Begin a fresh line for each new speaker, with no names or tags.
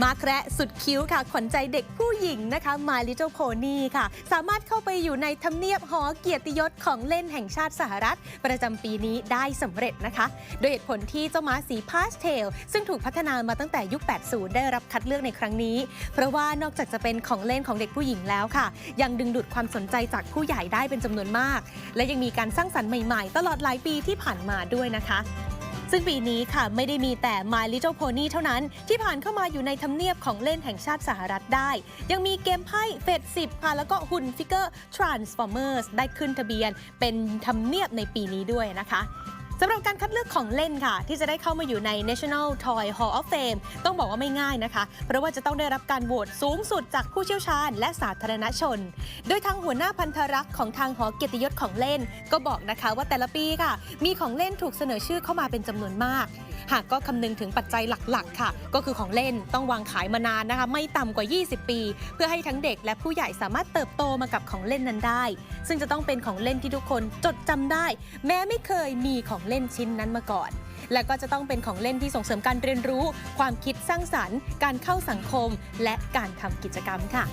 มาแคระสุดคิ้วค่ะ ขวัญใจเด็กผู้หญิงนะคะ My Little Pony ค่ะ สามารถเข้าไปอยู่ในทำเนียบหอเกียรติยศของเล่นแห่งชาติสหรัฐ ประจำปีนี้ได้สำเร็จนะคะ โดยเหตุผลที่เจ้าม้าสีพาสเทล ซึ่งถูกพัฒนามาตั้งแต่ยุค 80 ได้รับคัดเลือกในครั้งนี้ เพราะว่านอกจากจะเป็นของเล่นของเด็กผู้หญิงแล้วค่ะ ยังดึงดูดความสนใจจากผู้ใหญ่ได้เป็นจำนวนมาก และยังมีการสร้างสรรค์ใหม่ๆ ตลอดหลายปีที่ผ่านมาด้วยนะคะ ซึ่งปีนี้ค่ะไม่ได้มีแต่ My Little Pony เท่านั้น ที่ผ่านเข้ามาอยู่ในทำเนียบของเล่นแห่งชาติสหรัฐได้ ยังมีเกมไพ่เฟด10ค่ะ แล้วก็หุ่นฟิกเกอร์ Transformers ได้ขึ้นทะเบียนเป็นทำเนียบในปีนี้ด้วยนะคะ สำหรับการคัดเลือกของเล่นค่ะ ที่จะได้เข้ามาอยู่ใน National Toy Hall of Fame ต้องบอกว่าไม่ง่ายนะคะ เพราะว่าจะต้องได้รับการโหวตสูงสุดจากผู้เชี่ยวชาญ และสาธารณชน โดยทางหัวหน้าพันธรักษ์ของทางหอเกียรติยศของเล่น ก็บอกนะคะว่าแต่ละปีค่ะ มีของเล่นถูกเสนอชื่อเข้ามาเป็นจำนวนมากหากก็คำนึงถึงปัจจัยหลัก ๆ ค่ะ ก็คือของเล่นต้องวางขายมานานนะคะ ไม่ต่ำกว่า 20 ปี เพื่อให้ทั้งเด็กและผู้ใหญ่สามารถเติบโตมากับของเล่นนั้นได้ ซึ่งจะต้องเป็นของเล่นที่ทุกคนจดจำได้ แม้ไม่เคยมีของเล่นเล่นชิ้นนั้นมาก่อน และก็จะต้องเป็นของเล่นที่ส่งเสริมการเรียนรู้ ความคิดสร้างสรรค์ การเข้าสังคม และการทำกิจกรรมค่ะ